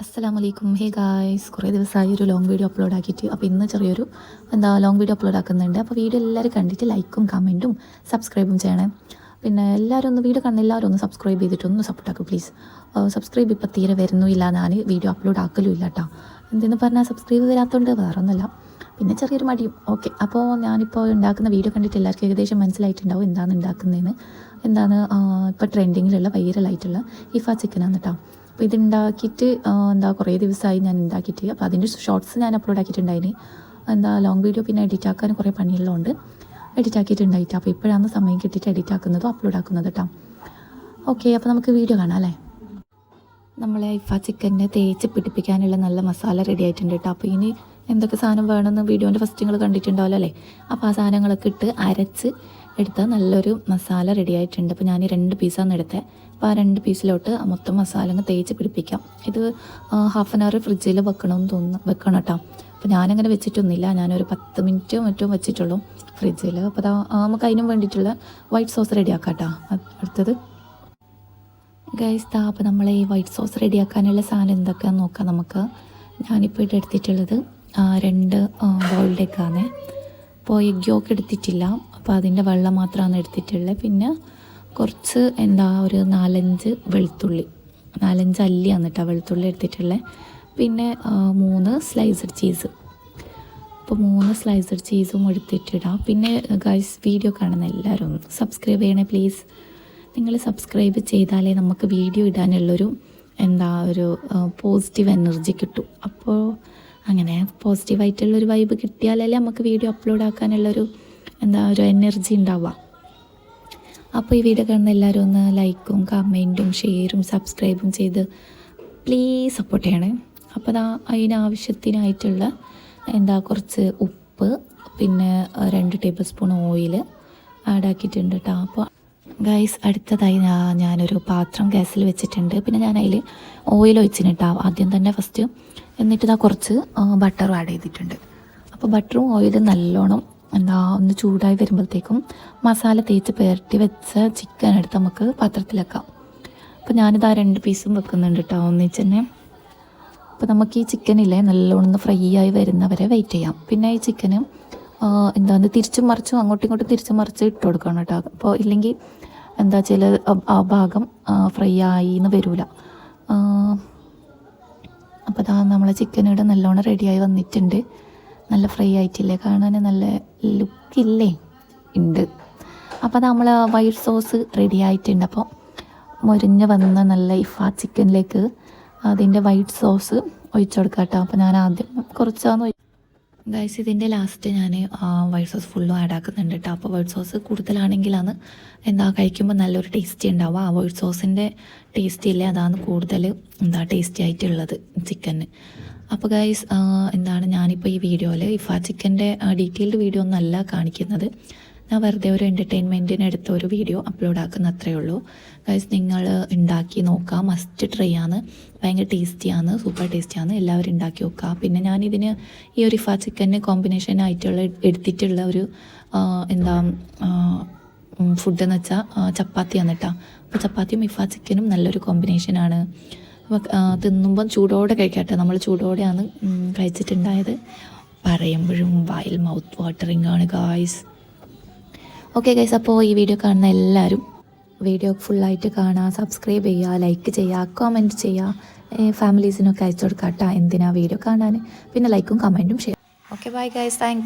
അസ്സലാമു അലൈക്കും hey guys കുറേ ദിവസമായി ഒരു ലോങ് വീഡിയോ അപ്ലോഡ് ആക്കിയിട്ട് അപ്പോൾ ഇന്ന് ചെറിയൊരു എന്താ ലോങ് വീഡിയോ അപ്ലോഡ് ആക്കുന്നുണ്ട്. അപ്പോൾ വീഡിയോ എല്ലാവരും കണ്ടിട്ട് ലൈക്കും കമന്റും സബ്സ്ക്രൈബും ചെയ്യണേ. പിന്നെ എല്ലാവരും ഒന്ന് വീഡിയോ കാണുന്ന എല്ലാവരും ഒന്ന് സബ്സ്ക്രൈബ് ചെയ്തിട്ടൊന്ന് സപ്പോർട്ട് ആക്കും പ്ലീസ് സബ്സ്ക്രൈബ് ഇപ്പോൾ തീരെ വരുന്നില്ല ഞാൻ വീഡിയോ അപ്ലോഡ് ആക്കലും ഇല്ല കേട്ടോ എന്തെന്ന് പറഞ്ഞാൽ സബ്സ്ക്രൈബ് വരാത്തതുകൊണ്ട് വേറെ ഒന്നുമില്ല പിന്നെ ചെറിയൊരു മടിയും. ഓക്കെ അപ്പോൾ ഞാനിപ്പോൾ ഉണ്ടാക്കുന്ന വീഡിയോ കണ്ടിട്ട് എല്ലാവർക്കും ഏകദേശം മനസ്സിലായിട്ടുണ്ടാവും എന്താണ് ഉണ്ടാക്കുന്നതെന്ന് എന്താണ് ഇപ്പോൾ ട്രെൻഡിങ്ങിലുള്ള വൈറലായിട്ടുള്ള ഇഫ ചിക്കനാണ് കേട്ടോ അപ്പോൾ ഇത് ഉണ്ടാക്കിയിട്ട് എന്താ കുറേ ദിവസമായി ഞാൻ ഉണ്ടാക്കിയിട്ട് അപ്പോൾ അതിന്റെ ഷോർട്സ് ഞാൻ അപ്ലോഡ് ആക്കിയിട്ടുണ്ടായിന്. എന്താ ലോങ് വീഡിയോ പിന്നെ എഡിറ്റ് ആക്കാൻ കുറേ പണിയുള്ളതുകൊണ്ട് എഡിറ്റ് ആക്കിയിട്ടുണ്ടായിട്ട്. അപ്പോൾ ഇപ്പോഴാണ് സമയം കിട്ടിയിട്ട് എഡിറ്റ് ആക്കുന്നതും അപ്ലോഡ് ആക്കുന്നത് കേട്ടോ ഓക്കെ അപ്പോൾ നമുക്ക് വീഡിയോ കാണാം അല്ലേ? നമ്മളെ ഇഫ ചിക്കനെ തേച്ച് പിടിപ്പിക്കാനുള്ള നല്ല മസാല റെഡി ആയിട്ടുണ്ട് കേട്ടോ അപ്പോൾ ഇനി എന്തൊക്കെ സാധനം വേണമെന്ന് വീഡിയോന്റെ ഫസ്റ്റ് നിങ്ങൾ കണ്ടിട്ടുണ്ടാവല്ലോ അല്ലേ? അപ്പോൾ ആ സാധനങ്ങളൊക്കെ ഇട്ട് അരച്ച് എടുത്ത നല്ലൊരു മസാല റെഡി ആയിട്ടുണ്ട്. അപ്പോൾ ഞാൻ ഈ രണ്ട് പീസാണ് എടുത്തത് അപ്പോൾ ആ രണ്ട് പീസിലോട്ട് മൊത്തം മസാല അങ്ങ് തേച്ച് പിടിപ്പിക്കാം. ഇത് ഹാഫ് ആൻ അവർ ഫ്രിഡ്ജിൽ വെക്കണമെന്ന് തോന്നുന്നു വെക്കണം കേട്ടോ. അപ്പോൾ ഞാനങ്ങനെ വെച്ചിട്ടൊന്നുമില്ല. ഞാനൊരു പത്ത് മിനിറ്റ് മറ്റും വെച്ചിട്ടുള്ളൂ ഫ്രിഡ്ജിൽ അപ്പോൾ അതാ നമുക്ക് അതിനും വേണ്ടിയിട്ടുള്ള വൈറ്റ് സോസ് റെഡിയാക്കാം കേട്ടോ. അടുത്തത്. ഗൈസ് താ അപ്പോൾ നമ്മൾ ഈ വൈറ്റ് സോസ് റെഡിയാക്കാനുള്ള സാധനം എന്തൊക്കെയാണെന്ന് നോക്കാം നമുക്ക്. ഞാനിപ്പോൾ ഇവിടെ എടുത്തിട്ടുള്ളത് രണ്ട് ബോയിൽഡ് എഗ്ഗാണ് അപ്പോൾ എഗ് യോക്ക് എടുത്തിട്ടില്ല. അപ്പോൾ അതിന്റെ വെള്ളം മാത്രമാണ് എടുത്തിട്ടുള്ളത് പിന്നെ കുറച്ച് എന്താ ഒരു നാലഞ്ച് വെളുത്തുള്ളി. നാലഞ്ച് അല്ലിയാണ് കേട്ടോ വെളുത്തുള്ളി എടുത്തിട്ടുള്ളത് പിന്നെ മൂന്ന് സ്ലൈസ്ഡ് ചീസ് അപ്പോൾ മൂന്ന് സ്ലൈസ്ഡ് ചീസും എടുത്തിട്ടിടാം. പിന്നെ ഗൈസ് വീഡിയോ കാണുന്ന എല്ലാവരും ഒന്ന് സബ്സ്ക്രൈബ് ചെയ്യണേ പ്ലീസ് നിങ്ങൾ സബ്സ്ക്രൈബ് ചെയ്താലേ നമുക്ക് വീഡിയോ ഇടാനുള്ളൊരു എന്താ ഒരു പോസിറ്റീവ് എനർജി കിട്ടും. അപ്പോൾ അങ്ങനെ പോസിറ്റീവായിട്ടുള്ളൊരു വൈബ് കിട്ടിയാലല്ലേ നമുക്ക് വീഡിയോ അപ്ലോഡ് ആക്കാനുള്ളൊരു എന്താ ഒരു എനർജി ഉണ്ടാവുക. അപ്പോൾ ഈ വീഡിയോ കാണുന്ന എല്ലാവരും ഒന്ന് ലൈക്കും കമന്റും ഷെയറും സബ്സ്ക്രൈബും ചെയ്ത് പ്ലീസ് സപ്പോർട്ട് ചെയ്യണേ. അപ്പോൾ അതാ അതിനാവശ്യത്തിനായിട്ടുള്ള എന്താ കുറച്ച് ഉപ്പ് പിന്നെ രണ്ട് ടേബിൾ സ്പൂൺ ഓയിൽ ആഡ് ആക്കിയിട്ടുണ്ട് കേട്ടോ അപ്പോൾ ഗൈസ് അടുത്തതായി ഞാൻ ഞാനൊരു പാത്രം ഗ്യാസിൽ വെച്ചിട്ടുണ്ട്. പിന്നെ ഞാൻ അതിൽ ഓയിൽ ഒഴിച്ചിന് കേട്ടോ ആദ്യം തന്നെ ഫസ്റ്റ് എന്നിട്ട് ഇതാ കുറച്ച് ബട്ടറും ആഡ് ചെയ്തിട്ടുണ്ട്. അപ്പോൾ ബട്ടറും ഓയിലും നല്ലോണം എന്താ ഒന്ന് ചൂടായി വരുമ്പോഴത്തേക്കും മസാല തേച്ച് പുരട്ടി വെച്ച ചിക്കൻ എടുത്ത് നമുക്ക് പാത്രത്തിൽ വെക്കാം അപ്പോൾ ഞാനിത് ആ രണ്ട് പീസും വെക്കുന്നുണ്ട് കേട്ടോ ഒന്നിച്ച് തന്നെ അപ്പോൾ നമുക്ക് ഈ ചിക്കനില്ലേ നല്ലോണം ഫ്രൈ ആയി വരുന്നവരെ വെയിറ്റ് ചെയ്യാം. പിന്നെ ഈ ചിക്കന് എന്താണ് തിരിച്ചും മറിച്ചും അങ്ങോട്ടും ഇങ്ങോട്ടും തിരിച്ചും മറിച്ച് ഇട്ട് കൊടുക്കണം കേട്ടോ അപ്പോൾ ഇല്ലെങ്കിൽ എന്താ ചില ആ ഭാഗം ഫ്രൈ ആയി എന്ന് വരില്ല അപ്പോൾ അതാ നമ്മളെ ചിക്കൻ ഇവിടെ നല്ലോണം റെഡിയായി വന്നിട്ടുണ്ട്. നല്ല ഫ്രൈ ആയിട്ടില്ലേ? കാണാൻ നല്ല ലുക്കില്ലേ? ഉണ്ട് അപ്പോൾ നമ്മൾ വൈറ്റ് സോസ് റെഡി ആയിട്ടുണ്ട്. അപ്പോൾ മുരിഞ്ഞ് വന്ന നല്ല ഇഫ ചിക്കനിലേക്ക് അതിന്റെ വൈറ്റ് സോസ് ഒഴിച്ചു കൊടുക്കാം കേട്ടോ. അപ്പോൾ ഞാൻ ആദ്യം കുറച്ചാന്ന് ഗൈസ് ഇതിന്റെ ലാസ്റ്റ് ഞാൻ വൈറ്റ് സോസ് ഫുള്ളും ആഡ് ആക്കുന്നുണ്ട് കേട്ടോ. അപ്പോൾ വൈറ്റ് സോസ് കൂടുതലാണെങ്കിലാണ് എന്താ കഴിക്കുമ്പോൾ നല്ലൊരു ടേസ്റ്റി ഉണ്ടാവുക. ആ വൈറ്റ് സോസിന്റെ ടേസ്റ്റി ഇല്ലേ? അതാണ് കൂടുതൽ എന്താ ടേസ്റ്റി ആയിട്ടുള്ളത് ചിക്കന്. അപ്പോൾ ഗൈസ് എന്താണ് ഞാനിപ്പോൾ ഈ വീഡിയോയിൽ ഇഫാ ചിക്കന്റെ ഡീറ്റെയിൽഡ് വീഡിയോ ഒന്നല്ല കാണിക്കുന്നത്. ഞാൻ വെറുതെ ഒരു എന്റർടൈൻമെന്റിന് എടുത്ത ഒരു വീഡിയോ അപ്ലോഡ് ആക്കുന്ന അത്രയേ ഉള്ളൂ. ഗൈസ് നിങ്ങൾ ഉണ്ടാക്കി നോക്കാം മസ്റ്റ് ട്രൈ ആണ്. ഭയങ്കര ടേസ്റ്റിയാണ് സൂപ്പർ ടേസ്റ്റിയാണ് എല്ലാവരും ഉണ്ടാക്കി നോക്കുക പിന്നെ ഞാനിതിന് ഈ ഒരു ഇഫാ ചിക്കന് കോമ്പിനേഷൻ ആയിട്ടുള്ള എടുത്തിട്ടുള്ള ഒരു എന്താ ഫുഡ് എന്ന് വെച്ചാൽ ചപ്പാത്തിയാണ് കേട്ടോ അപ്പോൾ ചപ്പാത്തിയും ഇഫാ ചിക്കനും നല്ലൊരു കോമ്പിനേഷനാണ് തിന്നുമ്പം ചൂടോടെ കഴിക്കട്ടെ. നമ്മൾ ചൂടോടെയാണ് കഴിച്ചിട്ടുണ്ടായത്. പറയുമ്പോഴും വായിൽ മൗത്ത് വാട്ടറിങ് ആണ് ഗായ്സ് ഓക്കെ ഗൈസ് അപ്പോൾ ഈ വീഡിയോ കാണുന്ന എല്ലാവരും വീഡിയോ ഫുള്ളായിട്ട് കാണുക സബ്സ്ക്രൈബ് ചെയ്യുക ലൈക്ക് ചെയ്യുക കമന്റ് ചെയ്യുക ഫാമിലീസിനൊക്കെ അയച്ചു കൊടുക്കുക കേട്ടോ എന്തിനാ വീഡിയോ കാണാൻ പിന്നെ ലൈക്കും കമന്റും share okay bye guys thank